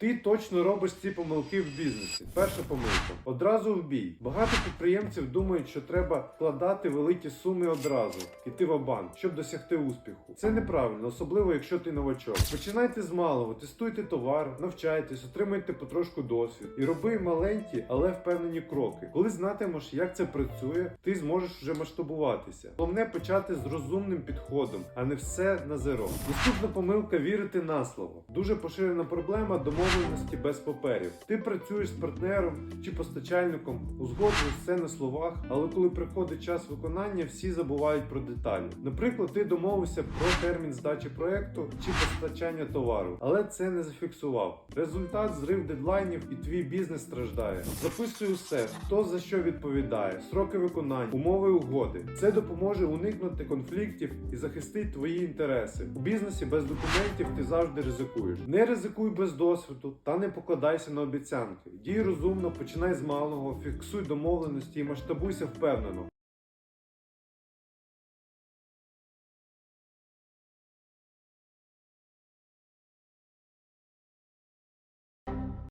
Ти точно робиш ці помилки в бізнесі. Перша помилка. Одразу в бій. Багато підприємців думають, що треба вкладати великі суми одразу, іти в банк, щоб досягти успіху. Це неправильно, особливо якщо ти новачок. Починайте з малого, тестуйте товар, навчайтесь, отримайте потрошку досвід і роби маленькі, але впевнені кроки. Коли знатимеш, як це працює, ти зможеш вже масштабуватися. Головне почати з розумним підходом, а не все на зеро. Наступна помилка вірити на слово. Дуже поширена проблема домовленості без паперів. Ти працюєш з партнером чи постачальником, узгоджуєш все на словах, але коли приходить час виконання, всі забувають про деталі. Наприклад, ти домовився про термін здачі проекту чи постачання товару, але це не зафіксував. Результат зрив дедлайнів і твій бізнес страждає. Записуй усе, хто за що відповідає, сроки виконання, умови угоди. Це допоможе уникнути конфліктів і захистить твої інтереси. У бізнесі без документів ти завжди ризикуєш. Не ризикуй без досвіду та не покладайся на обіцянки. Дій розумно, починай з малого, фіксуй домовленості і масштабуйся впевнено.